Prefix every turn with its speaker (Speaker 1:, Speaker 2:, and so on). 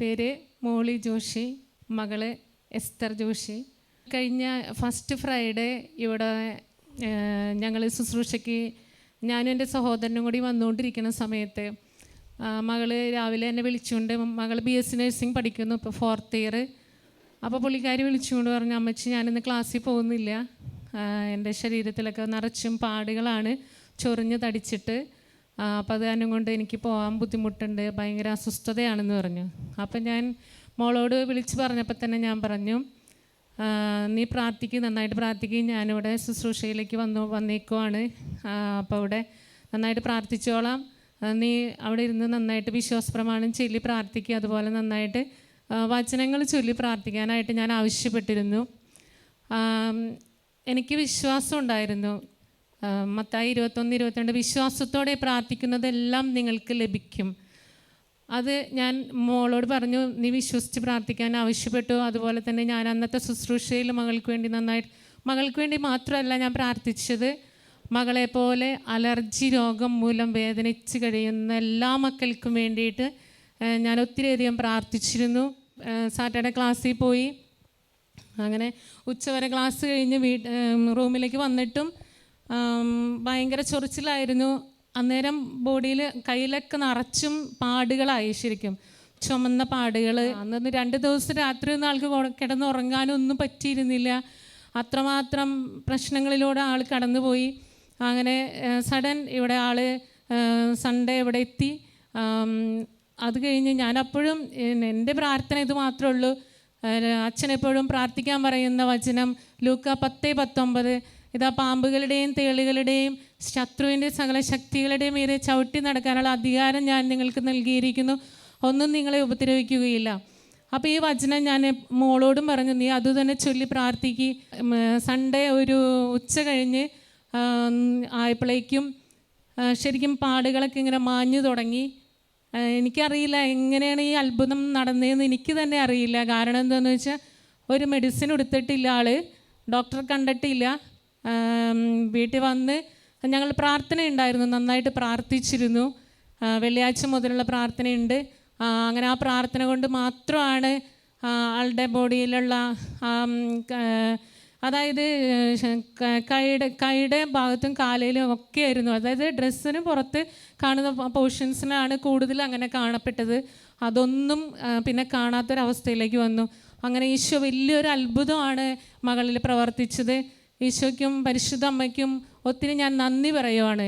Speaker 1: പേര് മോളി ജോഷി മകൾ എസ്തർ ജോഷി. കഴിഞ്ഞ ഫസ്റ്റ് ഫ്രൈഡേ ഇവിടെ ഞങ്ങൾ ശുശ്രൂഷയ്ക്ക് ഞാനും എന്റെ സഹോദരനും കൂടി വന്നുകൊണ്ടിരിക്കുന്ന സമയത്ത് മകൾ രാവിലെ എന്നെ വിളിച്ചുകൊണ്ട് മകൾ ബി എസ് സി നഴ്സിംഗ് പഠിക്കുന്നു ഇപ്പോൾ ഫോർത്ത് ഇയർ അപ്പോൾ പുള്ളിക്കാരി വിളിച്ചുകൊണ്ട് പറഞ്ഞു അമ്മച്ചി ഞാനിന്ന് ക്ലാസ്സിൽ പോകുന്നില്ല. എന്റെ ശരീരത്തിലൊക്കെ നിറച്ചും പാടുകളാണ്. ചൊറിഞ്ഞ് തടിച്ചിട്ട് അപ്പോൾ അത് കൊണ്ട് എനിക്ക് പോകാൻ ബുദ്ധിമുട്ടുണ്ട്. ഭയങ്കര അസ്വസ്ഥതയാണെന്ന് പറഞ്ഞു. അപ്പം ഞാൻ മോളോട് വിളിച്ച് പറഞ്ഞപ്പോൾ തന്നെ ഞാൻ പറഞ്ഞു നീ പ്രാർത്ഥിക്കും നന്നായിട്ട് പ്രാർത്ഥിക്കും. ഞാനിവിടെ ശുശ്രൂഷയിലേക്ക് വന്നു വന്നേക്കുവാണ്. അപ്പോൾ അവിടെ നന്നായിട്ട് പ്രാർത്ഥിച്ചോളാം. നീ അവിടെ ഇരുന്ന് നന്നായിട്ട് വിശ്വാസപ്രമാണം ചൊല്ലി പ്രാർത്ഥിക്കുക അതുപോലെ നന്നായിട്ട് വചനങ്ങൾ ചൊല്ലി പ്രാർത്ഥിക്കാനായിട്ട് ഞാൻ ആവശ്യപ്പെട്ടിരുന്നു. എനിക്ക് വിശ്വാസം ഉണ്ടായിരുന്നു. മത്തായി ഇരുപത്തൊന്ന് ഇരുപത്തിരണ്ട് വിശ്വാസത്തോടെ പ്രാർത്ഥിക്കുന്നതെല്ലാം നിങ്ങൾക്ക് ലഭിക്കും. അത് ഞാൻ മോളോട് പറഞ്ഞു നീ വിശ്വസിച്ച് പ്രാർത്ഥിക്കാൻ ആവശ്യപ്പെട്ടു. അതുപോലെ തന്നെ ഞാൻ അന്നത്തെ ശുശ്രൂഷയിൽ മകൾക്ക് വേണ്ടി നന്നായിട്ട് മകൾക്ക് വേണ്ടി മാത്രമല്ല ഞാൻ പ്രാർത്ഥിച്ചത്. മകളെ പോലെ അലർജി രോഗം മൂലം വേദനിച്ച് കഴിയുന്ന എല്ലാ മക്കൾക്കും വേണ്ടിയിട്ട് ഞാൻ ഒത്തിരിയധികം പ്രാർത്ഥിച്ചിരുന്നു. സാറ്റർഡേ ക്ലാസ്സിൽ പോയി. അങ്ങനെ ഉച്ചവരെ ക്ലാസ് കഴിഞ്ഞ് വീട്ട് റൂമിലേക്ക് വന്നിട്ടും ഭയങ്കര ചൊറിച്ചിലായിരുന്നു. അന്നേരം ബോഡിയിൽ കയ്യിലൊക്കെ നിറച്ചും പാടുകളായി ശരിക്കും. ചുമന്ന പാടുകൾ അന്ന് രണ്ട് ദിവസം രാത്രി ഒന്നും ആൾക്ക് കിടന്നുറങ്ങാനൊന്നും പറ്റിയിരുന്നില്ല. അത്രമാത്രം പ്രശ്നങ്ങളിലൂടെ ആൾ കടന്നുപോയി. അങ്ങനെ സഡൻ ഇവിടെ ആൾ സൺഡേ ഇവിടെ എത്തി. അത് കഴിഞ്ഞ് ഞാനപ്പോഴും എന്റെ പ്രാർത്ഥന ഇത് മാത്രമേ ഉള്ളൂ. അച്ഛനെപ്പോഴും പ്രാർത്ഥിക്കാൻ പറയുന്ന വചനം ലൂക്ക പത്ത് പത്തൊമ്പത്. ഇതാ പാമ്പുകളുടെയും തേളുകളുടെയും ശത്രുവിന്റെ സകല ശക്തികളുടെയും മീതെ ചവിട്ടി നടക്കാനുള്ള അധികാരം ഞാൻ നിങ്ങൾക്ക് നൽകിയിരിക്കുന്നു. ഒന്നും നിങ്ങളെ ഉപദ്രവിക്കുകയില്ല. അപ്പോൾ ഈ വചനം ഞാൻ മോളോടും പറഞ്ഞു നീ അതുതന്നെ ചൊല്ലി പ്രാർത്ഥിക്കുക സൺഡേ ഒരു ഉച്ച കഴിഞ്ഞ് ആയപ്പോഴേക്കും ശരിക്കും പാടുകളൊക്കെ ഇങ്ങനെ മാഞ്ഞു തുടങ്ങി. എനിക്കറിയില്ല എങ്ങനെയാണ് ഈ അത്ഭുതം നടന്നതെന്ന് എനിക്ക് തന്നെ അറിയില്ല. കാരണം എന്താണെന്ന് വെച്ചാൽ ഒരു മെഡിസിൻ എടുത്തിട്ടില്ല ആൾ ഡോക്ടർ കണ്ടിട്ടില്ല. വീട്ടിൽ വന്ന് ഞങ്ങൾ പ്രാർത്ഥന ഉണ്ടായിരുന്നു നന്നായിട്ട് പ്രാർത്ഥിച്ചിരുന്നു. വെള്ളിയാഴ്ച മുതലുള്ള പ്രാർത്ഥനയുണ്ട്. അങ്ങനെ ആ പ്രാർത്ഥന കൊണ്ട് മാത്രമാണ് ആളുടെ ബോഡിയിലുള്ള അതായത് കൈയുടെ കൈയുടെ ഭാഗത്തും കാലയിലും ഒക്കെ ആയിരുന്നു. അതായത് ഡ്രസ്സിന് പുറത്ത് കാണുന്ന പോർഷൻസിനാണ് കൂടുതൽ അങ്ങനെ കാണപ്പെട്ടത്. അതൊന്നും പിന്നെ കാണാത്തൊരവസ്ഥയിലേക്ക് വന്നു. അങ്ങനെ ഈശോ വലിയൊരു അത്ഭുതമാണ് മകളിൽ പ്രവർത്തിച്ചത്. ഈശോയ്ക്കും പരിശുദ്ധ അമ്മയ്ക്കും ഒത്തിരി ഞാൻ നന്ദി പറയുവാണ്.